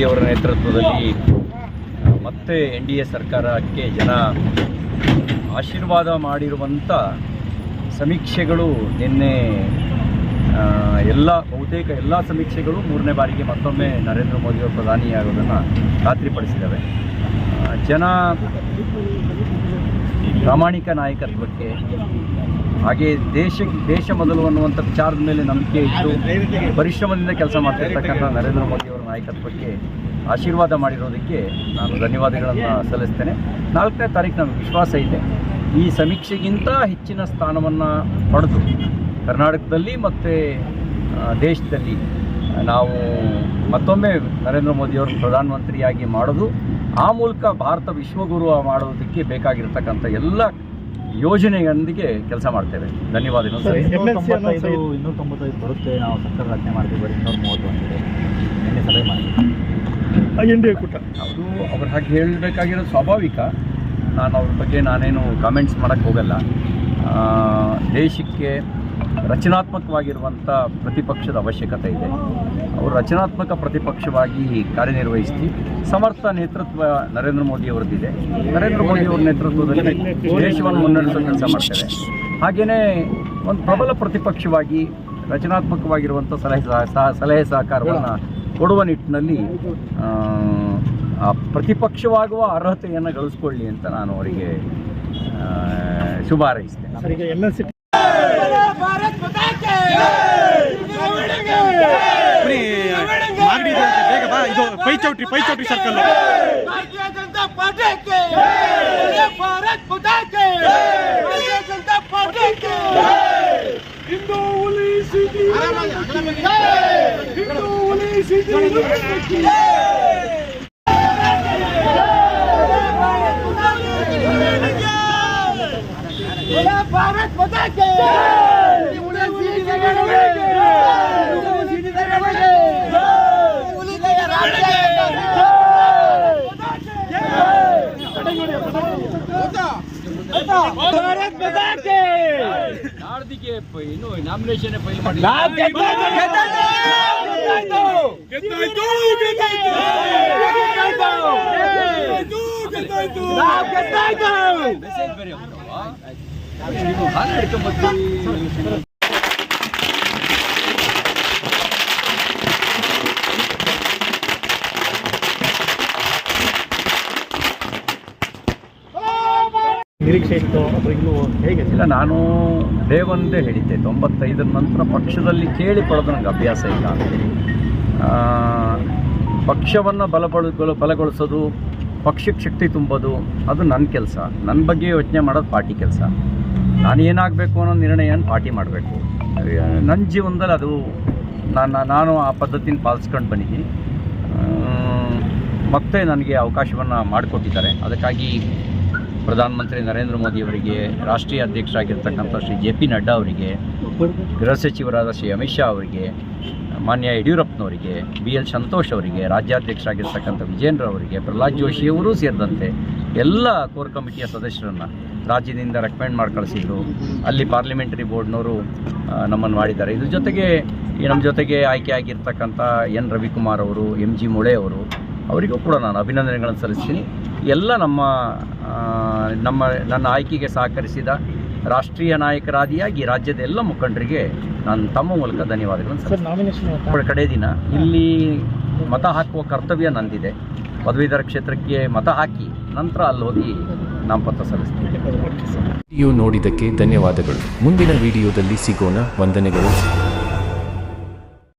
ಮೋದಿಯವರ ನೇತೃತ್ವದಲ್ಲಿ, ಮತ್ತೆ ಎನ್ ಡಿ ಎ ಸರ್ಕಾರಕ್ಕೆ ಜನ ಆಶೀರ್ವಾದ ಮಾಡಿರುವಂಥ ಸಮೀಕ್ಷೆಗಳು ನಿನ್ನೆ ಎಲ್ಲ ಬಹುತೇಕ ಎಲ್ಲ ಸಮೀಕ್ಷೆಗಳು ಮೂರನೇ ಬಾರಿಗೆ ಮತ್ತೊಮ್ಮೆ ನರೇಂದ್ರ ಮೋದಿಯವರು ಪ್ರಧಾನಿಯಾಗೋದನ್ನು ಖಾತ್ರಿಪಡಿಸಿದ್ದಾವೆ. ಜನ ಪ್ರಾಮಾಣಿಕ ನಾಯಕತ್ವಕ್ಕೆ, ಹಾಗೆ ದೇಶ ದೇಶ ಮೊದಲು ಅನ್ನುವಂಥ ವಿಚಾರದ ಮೇಲೆ ನಂಬಿಕೆ ಇಟ್ಟು ಪರಿಶ್ರಮದಿಂದ ಕೆಲಸ ಮಾಡ್ತಿರ್ತಕ್ಕಂಥ ನರೇಂದ್ರ ಮೋದಿಯವರ ನಾಯಕತ್ವಕ್ಕೆ ಆಶೀರ್ವಾದ ಮಾಡಿರೋದಕ್ಕೆ ನಾನು ಧನ್ಯವಾದಗಳನ್ನು ಸಲ್ಲಿಸ್ತೇನೆ. ನಾಲ್ಕನೇ ತಾರೀಕು ನಮಗೆ ವಿಶ್ವಾಸ ಇದೆ. ಈ ಸಮೀಕ್ಷೆಗಿಂತ ಹೆಚ್ಚಿನ ಸ್ಥಾನವನ್ನು ಪಡೆದು ಕರ್ನಾಟಕದಲ್ಲಿ ಮತ್ತು ದೇಶದಲ್ಲಿ ನಾವು ಮತ್ತೊಮ್ಮೆ ನರೇಂದ್ರ ಮೋದಿಯವರು ಪ್ರಧಾನಮಂತ್ರಿಯಾಗಿ ಮಾಡೋದು ಆ ಮೂಲಕ ಭಾರತ ವಿಶ್ವಗುರು ಮಾಡೋದಕ್ಕೆ ಬೇಕಾಗಿರ್ತಕ್ಕಂಥ ಎಲ್ಲ ಯೋಜನೆಯೊಂದಿಗೆ ಕೆಲಸ ಮಾಡ್ತೇವೆ. ಧನ್ಯವಾದಗಳು ಸರ್. ಇನ್ನೂರ ತೊಂಬತ್ತೈದು ಬರುತ್ತೆ. ನಾವು ಸರ್ಕಾರ ರಚನೆ ಮಾಡ್ತೀವಿ ಬರೀ ಇನ್ನೂರ ಮೂವತ್ತು ಸಲಹೆ ಮಾಡಿ. ಎನ್ ಡಿ ಕೂಟ ಹಾಗೆ ಹೇಳಬೇಕಾಗಿರೋ ಸ್ವಾಭಾವಿಕ. ನಾನು ಅವ್ರ ಬಗ್ಗೆ ನಾನೇನು ಕಾಮೆಂಟ್ಸ್ ಮಾಡೋಕ್ಕೆ ಹೋಗಲ್ಲ. ದೇಶಕ್ಕೆ ರಚನಾತ್ಮಕವಾಗಿರುವಂಥ ಪ್ರತಿಪಕ್ಷದ ಅವಶ್ಯಕತೆ ಇದೆ. ಅವರು ರಚನಾತ್ಮಕ ಪ್ರತಿಪಕ್ಷವಾಗಿ ಕಾರ್ಯನಿರ್ವಹಿಸಿ ಸಮರ್ಥ ನೇತೃತ್ವ ನರೇಂದ್ರ ಮೋದಿ ಅವರದ್ದಿದೆ. ನರೇಂದ್ರ ಮೋದಿ ಅವರ ನೇತೃತ್ವದಲ್ಲಿ ದೇಶವನ್ನು ಮುನ್ನಡೆಸೋ ಕೆಲಸ ಮಾಡ್ತಾರೆ. ಹಾಗೆಯೇ ಒಂದು ಪ್ರಬಲ ಪ್ರತಿಪಕ್ಷವಾಗಿ ರಚನಾತ್ಮಕವಾಗಿರುವಂಥ ಸಲಹೆ ಸಲಹೆ ಸಹಕಾರವನ್ನು ಕೊಡುವ ನಿಟ್ಟಿನಲ್ಲಿ ಪ್ರತಿಪಕ್ಷವಾಗುವ ಅರ್ಹತೆಯನ್ನು ಗಳಿಸ್ಕೊಳ್ಳಿ ಅಂತ ನಾನು ಅವರಿಗೆ ಶುಭ ಹಾರೈಸ್ತೇನೆ. ಬೇಗ ಬಾ. ಇದು ಪೈಚೌಟ್ರಿ ಪೈಚೌಟ್ರಿ ಸರ್ಕಲ್ भारत माता के भारत माता के કે પહેલો ઇનામ લેશે ને પહેલો નામ કેતો કેતો કેતો નામ કેતો મેસેજ કર્યો. ನಿರೀಕ್ಷೆ ಇತ್ತು ಅವರಿಗೂ ಹೇಗೆ ಇಲ್ಲ, ನಾನು ದೇವಂದೇ ಹೇಳಿದ್ದೆ. ತೊಂಬತ್ತೈದರ ನಂತರ ಪಕ್ಷದಲ್ಲಿ ಕೇಳಿ ಪಡೆದು ನನಗೆ ಅಭ್ಯಾಸ ಇಲ್ಲ ಅಂತೇಳಿ ಪಕ್ಷವನ್ನು ಬಲಪಡ ಬಲಗೊಳಿಸೋದು, ಪಕ್ಷಕ್ಕೆ ಶಕ್ತಿ ತುಂಬೋದು, ಅದು ನನ್ನ ಕೆಲಸ. ನನ್ನ ಬಗ್ಗೆ ಯೋಚನೆ ಮಾಡೋದು ಪಾರ್ಟಿ ಕೆಲಸ. ನಾನು ಏನಾಗಬೇಕು ಅನ್ನೋ ನಿರ್ಣಯನ ಪಾರ್ಟಿ ಮಾಡಬೇಕು. ನನ್ನ ಜೀವನದಲ್ಲಿ ಅದು ನಾನು ನಾನು ಆ ಪದ್ಧತಿನ ಪಾಲಿಸ್ಕೊಂಡು ಬಂದಿದ್ದೀನಿ. ಮತ್ತೆ ನನಗೆ ಅವಕಾಶವನ್ನು ಮಾಡಿಕೊಟ್ಟಿದ್ದಾರೆ. ಅದಕ್ಕಾಗಿ ಪ್ರಧಾನಮಂತ್ರಿ ನರೇಂದ್ರ ಮೋದಿ ಅವರಿಗೆ ರಾಷ್ಟ್ರೀಯ ಅಧ್ಯಕ್ಷರಾಗಿರ್ತಕ್ಕಂಥ ಶ್ರೀ ಜೆ ಪಿ ನಡ್ಡಾ ಅವರಿಗೆ, ಗೃಹ ಸಚಿವರಾದ ಶ್ರೀ ಅಮಿತ್ ಶಾ ಅವರಿಗೆ, ಮಾನ್ಯ ಯಡಿಯೂರಪ್ಪನವರಿಗೆ, ಬಿ ಎಲ್ ಸಂತೋಷ್ ಅವರಿಗೆ, ರಾಜ್ಯಾಧ್ಯಕ್ಷರಾಗಿರ್ತಕ್ಕಂಥ ವಿಜೇಂದ್ರ ಅವರಿಗೆ, ಪ್ರಹ್ಲಾದ್ ಜೋಶಿಯವರೂ ಸೇರಿದಂತೆ ಎಲ್ಲ ಕೋರ್ ಕಮಿಟಿಯ ಸದಸ್ಯರನ್ನು ರಾಜ್ಯದಿಂದ ರೆಕಮೆಂಡ್ ಮಾಡಿ ಕಳಿಸಿದ್ರು. ಅಲ್ಲಿ ಪಾರ್ಲಿಮೆಂಟರಿ ಬೋರ್ಡ್ನವರು ನಮ್ಮನ್ನು ಮಾಡಿದ್ದಾರೆ. ಇದ್ರ ಜೊತೆಗೆ ನಮ್ಮ ಜೊತೆಗೆ ಆಯ್ಕೆ ಆಗಿರ್ತಕ್ಕಂಥ ಎನ್ ರವಿಕುಮಾರ್ ಅವರು, ಎಂ ಜಿ ಮುಳೆ ಅವರು, ಅವರಿಗೂ ಕೂಡ ನಾನು ಅಭಿನಂದನೆಗಳನ್ನು ಸಲ್ಲಿಸ್ತೀನಿ. ಎಲ್ಲ ನಮ್ಮ ನಮ್ಮ ನನ್ನ ಆಯ್ಕೆಗೆ ಸಹಕರಿಸಿದ ರಾಷ್ಟ್ರೀಯ ನಾಯಕರಾದಿಯಾಗಿ ರಾಜ್ಯದ ಎಲ್ಲ ಮುಖಂಡರಿಗೆ ನಾನು ತಮ್ಮ ಮೂಲಕ ಧನ್ಯವಾದಗಳನ್ನು ಸರ್ ನಾಮಿನೇಷನ್ ಸಲ್ಲಿಸ್ತೀನಿ. ಕಡೆ ದಿನ ಇಲ್ಲಿ ಮತ ಹಾಕುವ ಕರ್ತವ್ಯ ನಂದಿದೆ. ಪದವೀಧರ ಕ್ಷೇತ್ರಕ್ಕೆ ಮತ ಹಾಕಿ ನಂತರ ಅಲ್ಲಿ ಹೋಗಿ ನಾಮಪತ್ರ ಸಲ್ಲಿಸ್ತೀನಿ. ವಿಡಿಯೋ ನೋಡಿದ್ದಕ್ಕೆ ಧನ್ಯವಾದಗಳು. ಮುಂದಿನ ವಿಡಿಯೋದಲ್ಲಿ ಸಿಗೋಣ. ವಂದನೆಗಳು.